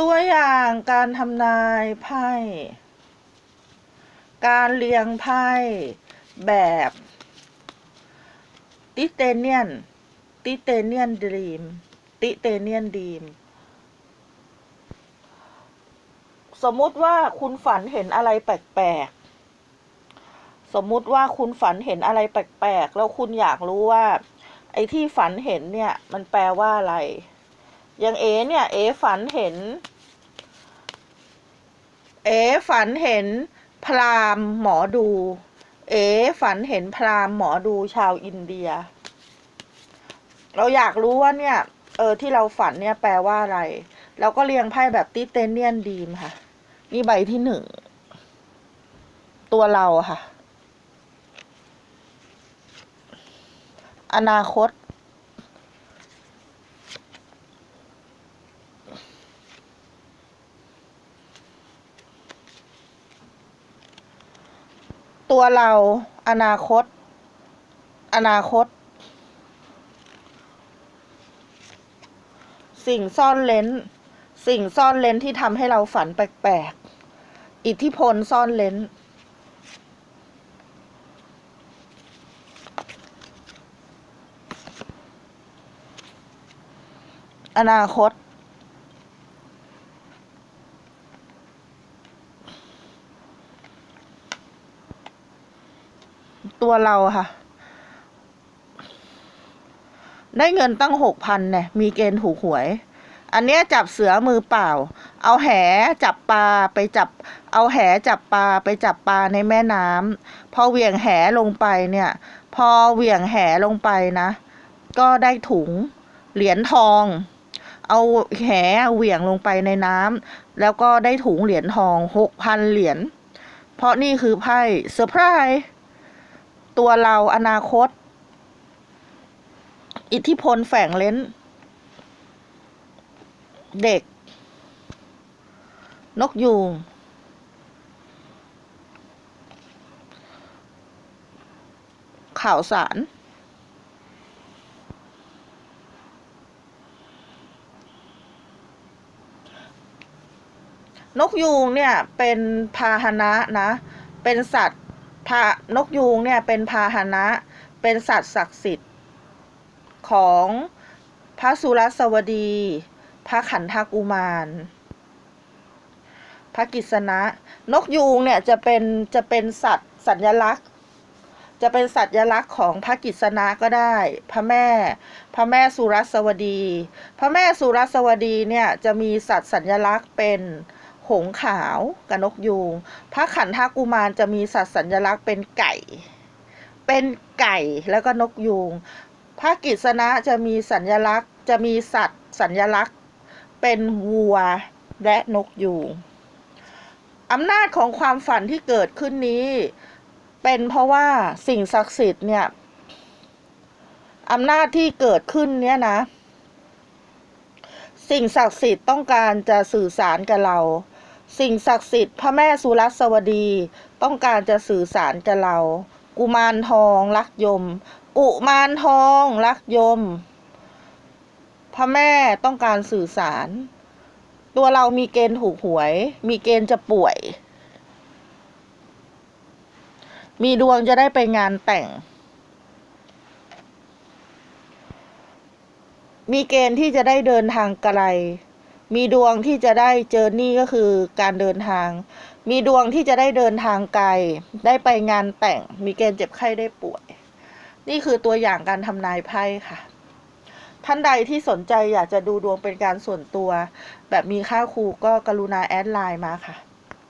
ตัวอย่างการทำนายไพ่ การเรียงไพ่แบบติเตเนียนติเตเนียนดีมติเตเนียนดีม สมมุติว่าคุณฝันเห็นอะไรแปลกๆ สมมุติว่าคุณฝันเห็นอะไรแปลกๆ แล้วคุณอยากรู้ว่า ไอ้ที่ฝันเห็นเนี่ย มันแปลว่าอะไร อย่างเอเนี่ยเอฝันเห็น เอฝันเห็นพราหมณ์หมอดู เอฝันเห็นพราหมณ์หมอดูชาวอินเดีย เราอยากรู้ว่าเนี่ยเออที่เราฝันเนี่ยแปลว่าอะไร เราก็เรียงไพ่แบบติเตเนียนดีมค่ะ นี่ใบที่หนึ่ง ตัวเราค่ะ อนาคต ตัวเราอนาคต อนาคต สิ่งซ่อนเลนสิ่งซ่อนเลนที่ทำให้เราฝันแปลกๆ อิทธิพลซ่อนเลนอนาคต ตัวเราค่ะ ได้เงินตั้งหกพันเนี่ย มีเกณฑ์ถูกหวย อันเนี้ยจับเสือมือเปล่า เอาแหจับปลาไปจับ เอาแหจับปลาไปจับปลาในแม่น้ำพอเหวี่ยงแหลงไปเนี่ย พอเหวี่ยงแหลงไปนะ ก็ได้ถุงเหรียญทอง เอาแหเหวี่ยงลงไปในน้ำแล้วก็ได้ถุงเหรียญทองหกพันเหรียญเพราะนี่คือไพ่เซอร์ไพรส์ ตัวเราอนาคต อิทธิพลแฝงเลนเด็ก นกยูงข่าวสาร นกยูงเนี่ยเป็นพาหนะนะ เป็นสัตว์ นกยูงเนี่ยเป็นพาหนะเป็นสัตว์ศักดิ์สิทธิ์ของพระสุรสวดี พระขันธกุมาร พระกิษณะ นกยูงเนี่ยจะเป็นจะเป็นสัตว์สัญลักษณ์ จะเป็นสัญลักษณ์ของพระกิษณะก็ได้ พระแม่ พระแม่สุรสวดี พระแม่สุรสวดีเนี่ยจะมีสัตว์สัญลักษณ์เป็น หงขาวกับนกยูงพระขันธกุมารจะมีสัตว์สัญลักษณ์เป็นไก่ เป็นไก่แล้วก็นกยูงพระกิษณะจะมีสัญลักษณ์จะมีสัตว์สัญลักษณ์ เป็นวัวและนกยูงอำนาจของความฝันที่เกิดขึ้นนี้ เป็นเพราะว่าสิ่งศักดิ์สิทธิ์เนี่ยอำนาจที่เกิดขึ้นเนี่ยนะ สิ่งศักดิ์สิทธิ์ต้องการจะสื่อสารกับเรา สิ่งศักดิ์สิทธิ์พระแม่สุรัสวดี ต้องการจะสื่อสารกับเรา กุมารทองรักยม กุมารทองรักยม พระแม่ต้องการสื่อสาร ตัวเรามีเกณฑ์ถูกหวย มีเกณฑ์จะป่วย มีดวงจะได้ไปงานแต่ง มีเกณฑ์ที่จะได้เดินทางไกล มีดวงที่จะได้เจอร์นี่ก็คือการเดินทาง มีดวงที่จะได้เดินทางไกล ได้ไปงานแต่ง มีเกณฑ์เจ็บไข้ได้ป่วย นี่คือตัวอย่างการทำนายไพ่ค่ะ ท่านใดที่สนใจอยากจะดูดวงเป็นการส่วนตัว แบบมีค่าครูก็กรุณาแอดไลน์มาค่ะ